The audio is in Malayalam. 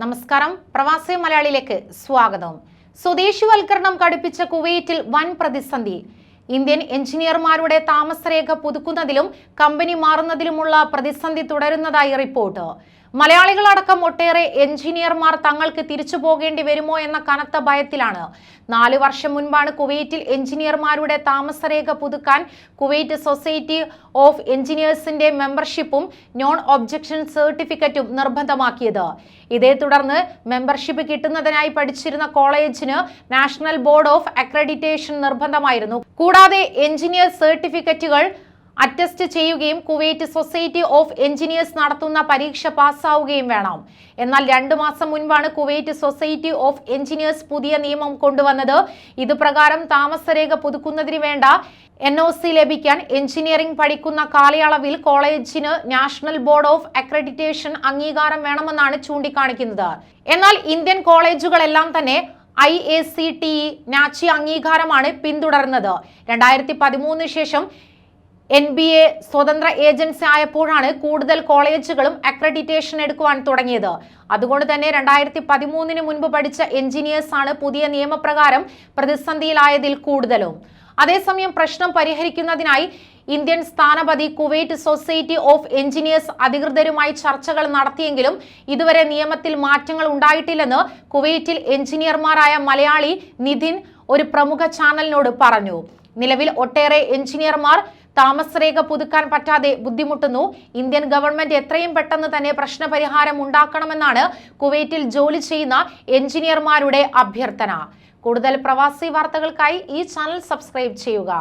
നമസ്കാരം. പ്രവാസി മലയാളിയിലേക്ക് സ്വാഗതം. സ്വദേശിവൽക്കരണം കടുപ്പിച്ച കുവൈറ്റിൽ വൻ പ്രതിസന്ധി. ഇന്ത്യൻ എഞ്ചിനീയർമാരുടെ താമസരേഖ പുതുക്കുന്നതിലും കമ്പനി മാറുന്നതിലുമുള്ള പ്രതിസന്ധി തുടരുന്നതായി റിപ്പോർട്ട്. മലയാളികളടക്കം ഒട്ടേറെ എഞ്ചിനീയർമാർ തങ്ങൾക്ക് തിരിച്ചു പോകേണ്ടി വരുമോ എന്ന കനത്ത ഭയത്തിലാണ്. നാല് വർഷം മുൻപാണ് കുവൈറ്റിൽ എഞ്ചിനീയർമാരുടെ താമസരേഖ പുതുക്കാൻ കുവൈറ്റ് സൊസൈറ്റി ഓഫ് എഞ്ചിനീയേഴ്സിന്റെ മെമ്പർഷിപ്പും നോൺ ഒബ്ജക്ഷൻ സർട്ടിഫിക്കറ്റും നിർബന്ധമാക്കിയത്. ഇതേ തുടർന്ന് മെമ്പർഷിപ്പ് കിട്ടുന്നതിനായി പഠിച്ചിരുന്ന കോളേജിന് നാഷണൽ ബോർഡ് ഓഫ് അക്രഡിറ്റേഷൻ നിർബന്ധമായിരുന്നു. കൂടാതെ എഞ്ചിനീയർ സർട്ടിഫിക്കറ്റുകൾ അറ്റസ്റ്റ് ചെയ്യുകയും കുവൈറ്റ് സൊസൈറ്റി ഓഫ് എഞ്ചിനീയേഴ്സ് നടത്തുന്ന പരീക്ഷ പാസ്സാവുകയും വേണം. എന്നാൽ രണ്ടു മാസം മുൻപാണ് കുവൈറ്റ് സൊസൈറ്റി ഓഫ് എഞ്ചിനീയേഴ്സ് പുതിയ നിയമം കൊണ്ടുവന്നത്. ഇത് പ്രകാരം താമസരേഖ പുതുക്കുന്നതിന് വേണ്ട എൻ ഒ സി ലഭിക്കാൻ എഞ്ചിനീയറിംഗ് പഠിക്കുന്ന കാലയളവിൽ കോളേജിന് നാഷണൽ ബോർഡ് ഓഫ് അക്രഡിറ്റേഷൻ അംഗീകാരം വേണമെന്നാണ് ചൂണ്ടിക്കാണിക്കുന്നത്. എന്നാൽ ഇന്ത്യൻ കോളേജുകളെല്ലാം തന്നെ ഐ എ സി ടി നാച്ചി അംഗീകാരമാണ് പിന്തുടർന്നത്. രണ്ടായിരത്തി പതിമൂന്ന് ശേഷം എൻ ബി എ സ്വതന്ത്ര ഏജൻസി ആയപ്പോഴാണ് കൂടുതൽ കോളേജുകളും അക്രഡിറ്റേഷൻ എടുക്കുവാൻ തുടങ്ങിയത്. അതുകൊണ്ട് തന്നെ രണ്ടായിരത്തി പതിമൂന്നിന് മുൻപ് പഠിച്ച എഞ്ചിനീയേഴ്സ് ആണ് പുതിയ നിയമപ്രകാരം പ്രതിസന്ധിയിലായതിൽ കൂടുതലും. അതേസമയം പ്രശ്നം പരിഹരിക്കുന്നതിനായി ഇന്ത്യൻ സ്ഥാനപതി കുവൈറ്റ് സൊസൈറ്റി ഓഫ് എഞ്ചിനീയേഴ്സ് അധികൃതരുമായി ചർച്ചകൾ നടത്തിയെങ്കിലും ഇതുവരെ നിയമത്തിൽ മാറ്റങ്ങൾ ഉണ്ടായിട്ടില്ലെന്ന് കുവൈറ്റിൽ എഞ്ചിനീയർമാരായ മലയാളി നിതിൻ ഒരു പ്രമുഖ ചാനലിനോട് പറഞ്ഞു. നിലവിൽ ഒട്ടേറെ എഞ്ചിനീയർമാർ താമസരേഖ പുതുക്കാൻ പറ്റാതെ ബുദ്ധിമുട്ടുന്നു. ഇന്ത്യൻ ഗവൺമെന്റ് എത്രയും പെട്ടെന്ന് തന്നെ പ്രശ്നപരിഹാരം ഉണ്ടാക്കണമെന്നാണ് കുവൈറ്റിൽ ജോലി ചെയ്യുന്ന എഞ്ചിനീയർമാരുടെ അഭ്യർത്ഥന. കൂടുതൽ പ്രവാസി വാർത്തകൾക്കായി ഈ ചാനൽ സബ്സ്ക്രൈബ് ചെയ്യുക.